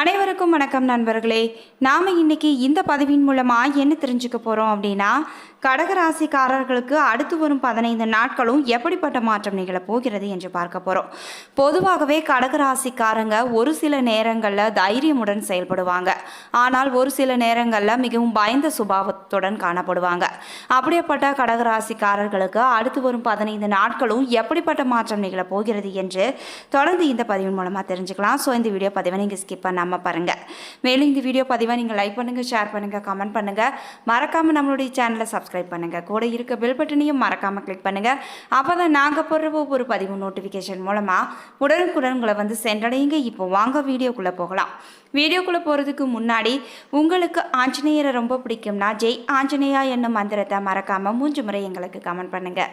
அனைவருக்கும் வணக்கம் நண்பர்களே. நாம் இன்றைக்கி இந்த பதிவின் மூலமாக என்ன தெரிஞ்சுக்க போகிறோம் அப்படின்னா கடகராசிக்காரர்களுக்கு அடுத்து வரும் பதினைந்து நாட்களும் எப்படிப்பட்ட மாற்றம் நிகழப் போகிறது என்று பார்க்க போகிறோம் பொதுவாகவே கடகராசிக்காரங்க ஒரு சில நேரங்களில் தைரியமுடன் செயல்படுவாங்க. ஆனால் ஒரு சில நேரங்களில் மிகவும் பயந்த சுபாவத்துடன் காணப்படுவாங்க. அப்படியேப்பட்ட கடகராசிக்காரர்களுக்கு அடுத்து வரும் பதினைந்து நாட்களும் எப்படிப்பட்ட மாற்றம் நிகழப் போகிறது என்று தொடர்ந்து இந்த பதிவின் மூலமாக தெரிஞ்சுக்கலாம். ஸோ இந்த வீடியோ பதிவை நீங்கள் ஸ்கிப் பண்ணாமல் பாருங்கள் மேலும் இந்த வீடியோ பதிவாக நீங்கள் லைக் பண்ணுங்கள் ஷேர் பண்ணுங்கள் கமெண்ட் பண்ணுங்கள் மறக்காமல் நம்மளுடைய சேனலை சப்ஸ்கிரைப் பண்ணுங்கள் கூட இருக்க பெல் பட்டனையும் மறக்காமல் கிளிக் பண்ணுங்கள் அப்போ தான் நாங்கள் போடுற ஒவ்வொரு பதிவு நோட்டிஃபிகேஷன் மூலமாக உடனுக்குடன் உங்களை வந்து சென்றடையுங்க. இப்போ வாங்க வீடியோக்குள்ளே போகலாம். வீடியோக்குள்ளே போகிறதுக்கு முன்னாடி உங்களுக்கு ஆஞ்சநேயரை ரொம்ப பிடிக்கும்னா ஜெய் ஆஞ்சநேயா என்னும் மந்திரத்தை மறக்காமல் மூன்று முறை எங்களுக்கு கமெண்ட் பண்ணுங்கள்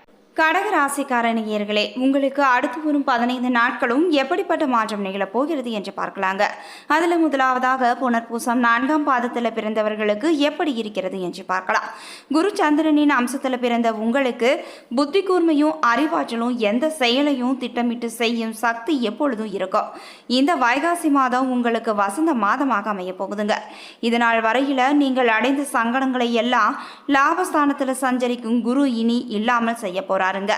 கடக ராசிக்காரணியர்களே உங்களுக்கு அடுத்து வரும் பதினைந்து நாட்களும் எப்படிப்பட்ட மாற்றம் நிகழப் போகிறது என்று பார்க்கலாங்க. அதில் முதலாவதாக புனர்பூசம் நான்காம் பாதத்தில் பிறந்தவர்களுக்கு எப்படி இருக்கிறது என்று பார்க்கலாம். குரு சந்திரனின் அம்சத்தில் பிறந்த உங்களுக்கு புத்தி கூர்மையும் அறிவாற்றலும் எந்த செயலையும் திட்டமிட்டு செய்யும் சக்தி எப்பொழுதும் இருக்கும். இந்த வைகாசி மாதம் உங்களுக்கு வசந்த மாதமாக அமைய போகுதுங்க. இதனால் வரையில் நீங்கள் அடைந்த சங்கடங்களை எல்லாம் லாபஸ்தானத்தில் சஞ்சரிக்கும் குரு இனி இல்லாமல் செய்ய போறாருங்க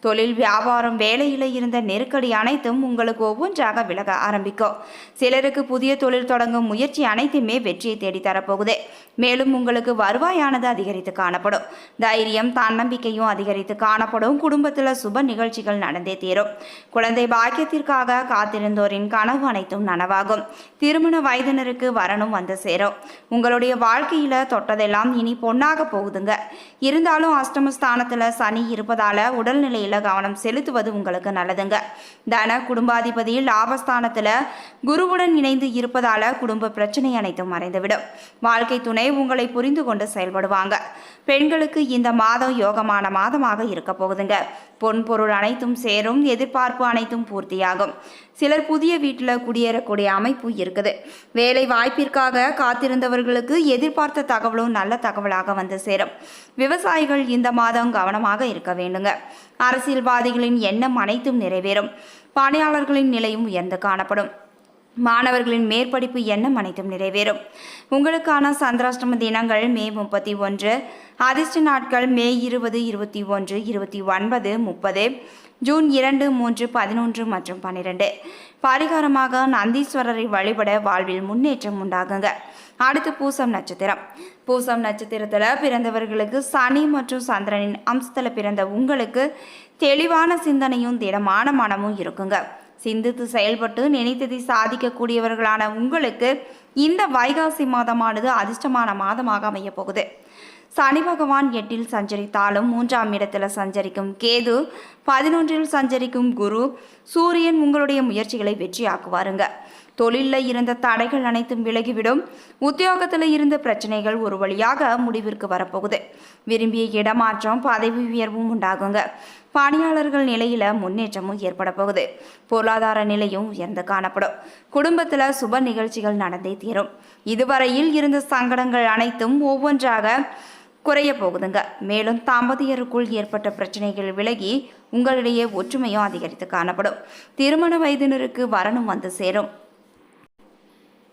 தொழில் வியாபாரம் வேலையில் இருந்த நெருக்கடி அனைத்தும் உங்களுக்கு ஒவ்வொன்றாக விலக ஆரம்பிக்கும். சிலருக்கு புதிய தொழில் தொடங்கும் முயற்சி அனைத்துமே வெற்றியை தேடித்தரப்போகுது மேலும் உங்களுக்கு வருவாயானது அதிகரித்து காணப்படும். தைரியம் தன்னம்பிக்கையும் அதிகரித்து காணப்படும். குடும்பத்தில் சுப நிகழ்ச்சிகள் நடந்தே தீரும். குழந்தை பாக்கியத்திற்காக காத்திருந்தோரின் கனவு அனைத்தும் நனவாகும். திருமண வயதினருக்கு வரணும் வந்து சேரும். உங்களுடைய வாழ்க்கையில் தொட்டதெல்லாம் இனி பொன்னாக போகுதுங்க. இருந்தாலும் அஷ்டமஸ்தானத்தில் சனி இருப்பதால் உடல்நிலை உடல்நிலையில கவனம் செலுத்துவது உங்களுக்கு நல்லதுங்க. தன குடும்பாதிபதி லாபஸ்தானத்துல குருவுடன் இணைந்து இருப்பதால குடும்ப பிரச்சனை அனைத்தும் மறைந்துவிடும். வாழ்க்கை துணை உங்களை புரிந்து கொண்டு செயல்படுவாங்க. பெண்களுக்கு இந்த மாதம் யோகமான மாதமாக இருக்க போகுதுங்க. பொன் பொருள் அனைத்தும் சேரும் எதிர்பார்ப்பு அனைத்தும் பூர்த்தியாகும். சிலர் புதிய வீட்டில் குடியேறக்கூடிய அமைப்பு இருக்குது. வேலை வாய்ப்பிற்காக காத்திருந்தவர்களுக்கு எதிர்பார்த்த தகவலும் நல்ல தகவலாக வந்து சேரும். விவசாயிகள் இந்த மாதம் கவனமாக இருக்க வேண்டுங்க. அரசியல்வாதிகளின் எண்ணம் அனைத்தும் நிறைவேறும். பணியாளர்களின் நிலையும் உயர்ந்து காணப்படும். மாணவர்களின் மேற்படிப்பு எண்ணம் அனைத்தும் நிறைவேறும். உங்களுக்கான சந்திராஷ்டம தினங்கள் மே முப்பத்தி ஒன்று அதிர்ஷ்ட நாட்கள் மே இருபது இருபத்தி ஒன்று இருபத்தி ஒன்பது முப்பது ஜூன் இரண்டு மூன்று பதினொன்று மற்றும் பன்னிரெண்டு. பரிகாரமாக நந்தீஸ்வரரை வழிபட வாழ்வில் முன்னேற்றம் உண்டாகுங்க. அடுத்து பூசம் நட்சத்திரம். பூசம் நட்சத்திரத்தில் பிறந்தவர்களுக்கு சனி மற்றும் சந்திரனின் அம்சத்தில் பிறந்த உங்களுக்கு தெளிவான சிந்தனையும் திடமான மனமும் இருக்குங்க. சிந்தித்து செயல்பட்டு நினைத்ததை சாதிக்கக்கூடியவர்களான உங்களுக்கு இந்த வைகாசி மாதமானது அதிர்ஷ்டமான மாதமாக அமையப் போகுது சனி பகவான் எட்டில் சஞ்சரித்தாலும் மூன்றாம் இடத்துல சஞ்சரிக்கும் கேது பதினொன்றில் சஞ்சரிக்கும் குரு சூரியன் உங்களுடைய முயற்சிகளை வெற்றியாக்குவாருங்க. தொழிலில் இருந்த தடைகள் அனைத்தும் விலகிவிடும். உத்தியோகத்தில் இருந்த பிரச்சனைகள் ஒரு வழியாக முடிவிற்கு வரப்போகுது. விரும்பிய இடமாற்றம் பதவி உயர்வும் உண்டாகுங்க. பணியாளர்கள் நிலையில முன்னேற்றமும் ஏற்பட போகுது. பொருளாதார நிலையும் உயர்ந்து காணப்படும். குடும்பத்தில் சுப நிகழ்ச்சிகள் நடந்தே தீரும். இதுவரையில் இருந்த சங்கடங்கள் அனைத்தும் ஒவ்வொன்றாக குறைய போகுதுங்க. மேலும் தாம்பதியருக்குள் ஏற்பட்ட பிரச்சனைகள் விலகி உங்களிடையே ஒற்றுமையும் அதிகரித்து காணப்படும். திருமண வயதினருக்கு வரணும் வந்து சேரும்.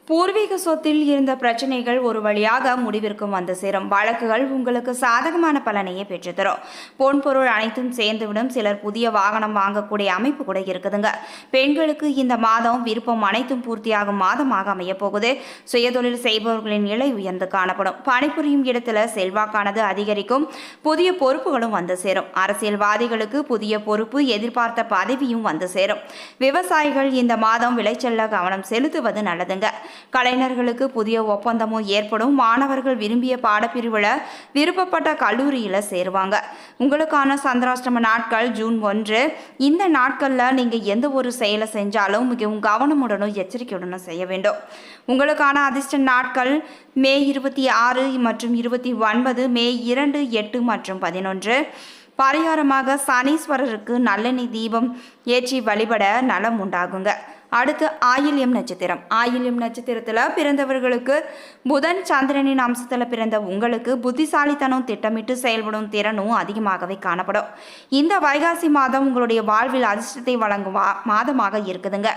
பூர்வீக சொத்தில் இருந்த பிரச்சனைகள் ஒரு வழியாக முடிவிற்கும் வந்து சேரும். வழக்குகள் உங்களுக்கு சாதகமான பலனையே பெற்றுத்தரும். பொன் பொருள் அனைத்தும் சேர்ந்துவிடும். சிலர் புதிய வாகனம் வாங்கக்கூடிய அமைப்பு கூட இருக்குதுங்க. பெண்களுக்கு இந்த மாதம் விருப்பம் அனைத்தும் பூர்த்தியாகும் மாதமாக அமைய போகுது சுயதொழில் செய்பவர்களின் நிலை உயர்ந்து காணப்படும். பணிபுரியும் இடத்துல செல்வாக்கானது அதிகரிக்கும். புதிய பொறுப்புகளும் வந்து சேரும். அரசியல்வாதிகளுக்கு புதிய பொறுப்பு எதிர்பார்த்த பதவியும் வந்து சேரும். விவசாயிகள் இந்த மாதம் விளைச்சல்ல கவனம் செலுத்துவது நல்லதுங்க. கலைஞர்களுக்கு புதிய ஒப்பந்தமும் ஏற்படும் மாணவர்கள் விரும்பிய பாடப்பிரிவில் விருப்பப்பட்ட கல்லூரியில் சேருவாங்க. உங்களுக்கான சந்திராஷ்டம நாட்கள் ஜூன் ஒன்று. இந்த நாட்களில் நீங்கள் எந்த ஒரு செயலை செஞ்சாலும் மிகவும் கவனமுடனும் எச்சரிக்கையுடனும் செய்ய வேண்டும். உங்களுக்கான அதிர்ஷ்ட நாட்கள் மே இருபத்தி ஆறு மற்றும் இருபத்தி ஒன்பது மே இரண்டு எட்டு மற்றும் பதினொன்று. பரிகாரமாக சனீஸ்வரருக்கு நல்லெண்ணெய் தீபம் ஏற்றி வழிபட நலம் உண்டாகுங்க. அடுத்து ஆயில்யம் நட்சத்திரம். ஆயில்யம் நட்சத்திரத்தில் பிறந்தவர்களுக்கு புதன் சந்திரனின் அம்சத்தில் பிறந்த உங்களுக்கு புத்திசாலித்தனம் திட்டமிட்டு செயல்படும் திறனும் அதிகமாகவே காணப்படும். இந்த வைகாசி மாதம் உங்களுடைய வாழ்வில் அதிர்ஷ்டத்தை வழங்கும் வா- மாதமாக இருக்குதுங்க.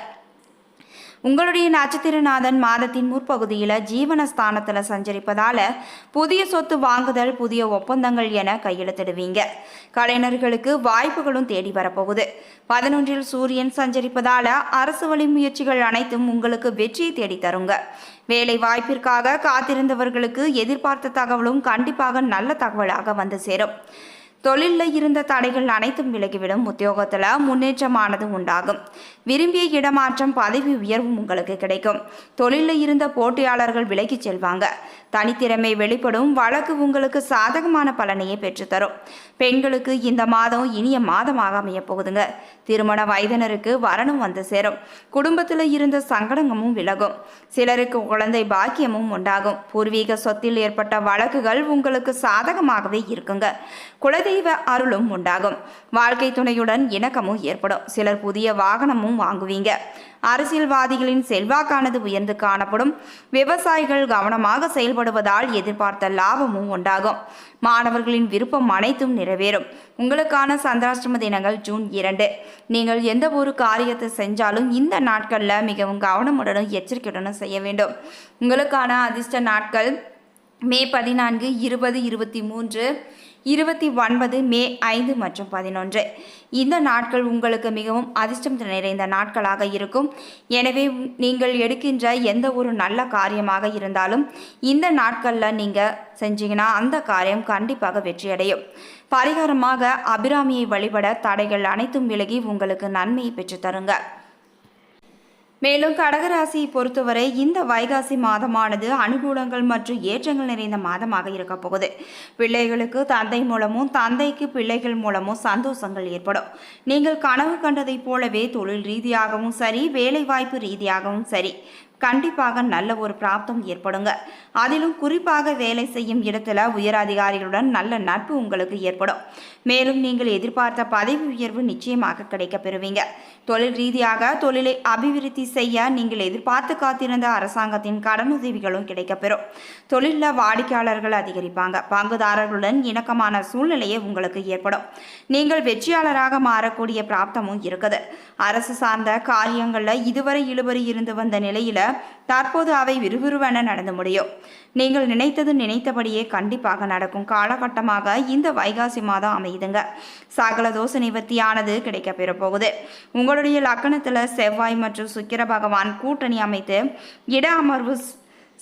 உங்களுடைய நட்சத்திரநாதன் மாதத்தின் முற்பகுதியில் ஜீவனஸ்தானத்தில் சஞ்சரிப்பதால புதிய சொத்து வாங்குதல் புதிய ஒப்பந்தங்கள் என கையெழுத்திடுவீங்க. கலைஞர்களுக்கு வாய்ப்புகளும் தேடி வரப்போகுது. பதினொன்றில் சூரியன் சஞ்சரிப்பதால அரசு வழி முயற்சிகள் அனைத்தும் உங்களுக்கு வெற்றியை தேடி தருங்க. வேலை வாய்ப்பிற்காக காத்திருந்தவர்களுக்கு எதிர்பார்த்த தகவலும் கண்டிப்பாக நல்ல தகவலாக வந்து சேரும். தொழிலில் இருந்த தடைகள் அனைத்தும் விலகிவிடும். உத்தியோகத்தில் முன்னேற்றமானது உண்டாகும். விரும்பிய இடமாற்றம் பதவி உயர்வும் உங்களுக்கு கிடைக்கும். தொழிலில் இருந்த போட்டியாளர்கள் விலகிச் செல்வாங்க. தனித்திறமை வெளிப்படும். வழக்கு உங்களுக்கு சாதகமான பலனையே பெற்றுத்தரும். பெண்களுக்கு இந்த மாதம் இனிய மாதமாக அமையப்போகுதுங்க திருமண வயதினருக்கு வரணும் வந்து சேரும். குடும்பத்தில் இருந்த சங்கடங்கமும் விலகும். சிலருக்கு குழந்தை பாக்கியமும் உண்டாகும். பூர்வீக சொத்தில் ஏற்பட்ட வழக்குகள் உங்களுக்கு சாதகமாகவே இருக்குங்க. குழந்தை குலதெய்வ அருளும் உண்டாகும். வாழ்க்கை துணையுடன் இணக்கமும் ஏற்படும். சிலர் புதிய வாகனமும் வாங்குவீங்க. அரசியல்வாதிகளின் செல்வாக்கானது உயர்ந்து காணப்படும். விவசாயிகள் கவனமாக செயல்படுவதால் எதிர்பார்த்த லாபமும் உண்டாகும். மாணவர்களின் விருப்பம் அனைத்தும் நிறைவேறும். உங்களுக்கான சந்திராஷ்டம தினங்கள் ஜூன் இரண்டு. நீங்கள் எந்த ஒரு காரியத்தை செஞ்சாலும் இந்த நாட்களில் மிகவும் கவனமுடனும் எச்சரிக்கையுடனும் செய்ய வேண்டும். உங்களுக்கான அதிர்ஷ்ட நாட்கள் மே பதினான்கு இருபது இருபத்தி மூன்று இருபத்தி ஒன்பது மே ஐந்து மற்றும் பதினொன்று. இந்த நாட்கள் உங்களுக்கு மிகவும் அதிர்ஷ்டம் நிறைந்த நாட்களாக இருக்கும். எனவே நீங்கள் எடுக்கின்ற எந்த ஒரு நல்ல காரியமாக இருந்தாலும் இந்த நாட்களில் நீங்கள் செஞ்சீங்கன்னா அந்த காரியம் கண்டிப்பாக வெற்றியடையும். பரிகாரமாக அபிராமியை வழிபட தடைகள் அனைத்தும் விலகி உங்களுக்கு நன்மையை பெற்றுத்தருங்க. மேலும் கடகராசியை பொறுத்தவரை இந்த வைகாசி மாதமானது அனுகூலங்கள் மற்றும் ஏற்றங்கள் நிறைந்த மாதமாக இருக்க போகுது. பிள்ளைகளுக்கு தந்தை மூலமும் தந்தைக்கு பிள்ளைகள் மூலமும் சந்தோஷங்கள் ஏற்படும். நீங்கள் கனவு கண்டதைப் போலவே தொழில் ரீதியாகவும் சரி வேலைவாய்ப்பு ரீதியாகவும் சரி. கண்டிப்பாக நல்ல ஒரு பிராப்தம் ஏற்படுங்க. அதிலும் குறிப்பாக வேலை செய்யும் இடத்துல உயர் அதிகாரிகளுடன் நல்ல நட்பு உங்களுக்கு ஏற்படும். மேலும் நீங்கள் எதிர்பார்த்த பதவி உயர்வு நிச்சயமாக கிடைக்கப் பெறுவீங்க தொழில் ரீதியாக தொழிலை அபிவிருத்தி செய்ய நீங்கள் எதிர்பார்த்து காத்திருந்த அரசாங்கத்தின் கடனுதவிகளும் கிடைக்கப்பெறும். தொழிலில் வாடிக்கையாளர்கள் அதிகரிப்பாங்க. பங்குதாரர்களுடன் இணக்கமான சூழ்நிலையே உங்களுக்கு ஏற்படும். நீங்கள் வெற்றியாளராக மாறக்கூடிய பிராப்தமும் இருக்குது. அரசு சார்ந்த காரியங்களில் இதுவரை இழுபறி இருந்து வந்த நிலையில் தற்போது அவை விறுவிறுவென நடந்து முடியும். நீங்கள் நினைத்தது நினைத்தபடியே கண்டிப்பாக நடக்கும் காலகட்டமாக இந்த வைகாசி மாதம் அமையுதுங்க. சகல தோச நிவர்த்தியானது கிடைக்கப்பெற போகுது. உங்களுடைய லக்கணத்தில் செவ்வாய் மற்றும் சுக்கிர பகவான் கூட்டணி அமைத்து இட அமர்வு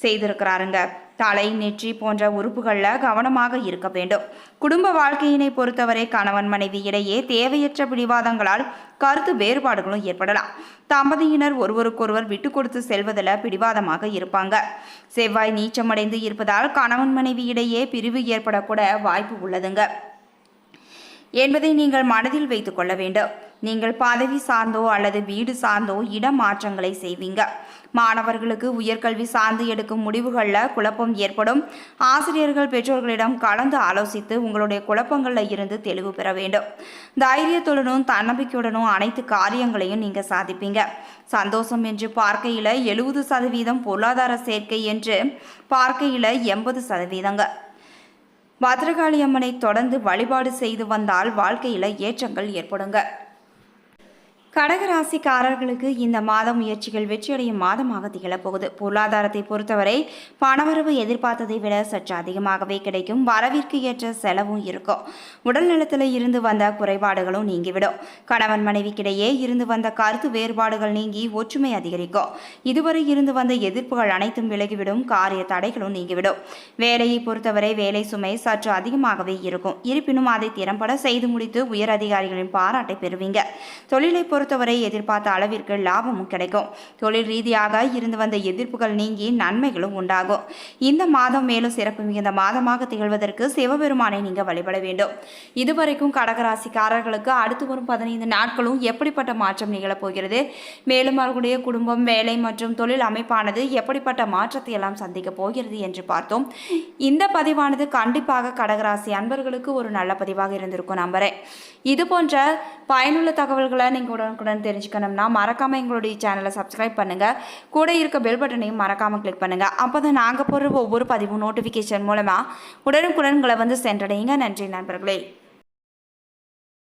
செய்திருக்கிறாருங்க. தலை நெற்றி போன்ற உறுப்புகளில் கவனமாக இருக்க வேண்டும். குடும்ப வாழ்க்கையினை பொறுத்தவரை கணவன் மனைவி இடையே தேவையற்ற பிடிவாதங்களால் கருத்து வேறுபாடுகளும் ஏற்படலாம். தம்பதியினர் ஒருவருக்கொருவர் விட்டு கொடுத்து செல்வதில் பிடிவாதமாக இருப்பாங்க. செவ்வாய் நீச்சமடைந்து இருப்பதால் கணவன் மனைவி இடையே பிரிவு ஏற்படக்கூட வாய்ப்பு உள்ளதுங்க. என்பதை நீங்கள் மனதில் வைத்துக்கொள்ள வேண்டும். நீங்கள் பதவி சார்ந்தோ அல்லது வீடு சார்ந்தோ இடமாற்றங்களை செய்வீங்க. மாணவர்களுக்கு உயர்கல்வி சார்ந்து எடுக்கும் முடிவுகளில் குழப்பம் ஏற்படும். ஆசிரியர்கள் பெற்றோர்களிடம் கலந்து ஆலோசித்து உங்களுடைய குழப்பங்களில் இருந்து தெளிவு பெற வேண்டும். தைரியத்துடனும் தன்னம்பிக்கையுடனும் அனைத்து காரியங்களையும் நீங்கள் சாதிப்பீங்க. சந்தோஷம் என்று பார்க்கையில் எழுபது சதவீதம் பொருளாதார சேர்க்கை என்று பார்க்கையில் எண்பது சதவீதங்க. பத்ரகாளி அம்மனை தொடர்ந்து வழிபாடு செய்து வந்தால் வாழ்க்கையில் ஏற்றங்கள் ஏற்படுங்க. கடகராசிக்காரர்களுக்கு இந்த மாத முயற்சிகள் வெற்றியடையும் மாதமாக திகழப்போகுது. பொருளாதாரத்தை பொறுத்தவரை பணவரவு எதிர்பார்த்ததை விட சற்று அதிகமாகவே கிடைக்கும். வரவிற்கு ஏற்ற செலவும் இருக்கும். உடல் நலத்தில் இருந்து வந்த குறைபாடுகளும் நீங்கிவிடும். கணவன் மனைவிக்கிடையே இருந்து வந்த கருத்து வேறுபாடுகள் நீங்கி ஒற்றுமை அதிகரிக்கும். இதுவரை இருந்து வந்த எதிர்ப்புகள் அனைத்தும் விலகிவிடும். காரிய தடைகளும் நீங்கிவிடும். வேலையை பொறுத்தவரை வேலை சுமை சற்று அதிகமாகவே இருக்கும். இருப்பினும் அதை திறம்பட செய்து முடித்து உயர் அதிகாரிகளின் பாராட்டை பெறுவீங்க. தொழிலை பொறுத்த பொறுத்தவரை எதிர்பார்த்த அளவிற்கு லாபமும் கிடைக்கும். தொழில் ரீதியாக இருந்து வந்த எதிர்ப்புகள் நீங்கி நன்மைகளும் உண்டாகும். இந்த மாதம் மேலும் சிறப்பு மிகுந்த மாதமாக திகழ்வதற்கு சிவபெருமானை நீங்க வழிபட வேண்டும். இதுவரைக்கும் கடகராசிக்காரர்களுக்கு அடுத்து வரும் பதினைந்து நாட்களும் எப்படிப்பட்ட மாற்றம் நிகழப் போகிறது? மேலும் அவர்களுடைய குடும்பம் வேலை மற்றும் தொழில் அமைப்பானது எப்படிப்பட்ட மாற்றத்தை எல்லாம் சந்திக்க போகிறது என்று பார்த்தோம். இந்த பதிவானது கண்டிப்பாக கடகராசி அன்பர்களுக்கு ஒரு நல்ல பதிவாக இருந்திருக்கும் நம்புறேன். இது போன்ற பயனுள்ள தகவல்களை நீங்கள் உடனுக்குடன் தெரிஞ்சுக்கணும்னா மறக்காமல் எங்களுடைய சேனலை சப்ஸ்கிரைப் பண்ணுங்கள் கூட இருக்க பெல் பட்டனையும் மறக்காமல் கிளிக் பண்ணுங்கள் அப்போ தான் நாங்கள் போடுற ஒவ்வொரு பதிவும் நோட்டிஃபிகேஷன் மூலமாக உடனுக்குடன் உங்களை வந்து சென்றடையுங்க. நன்றி நண்பர்களே.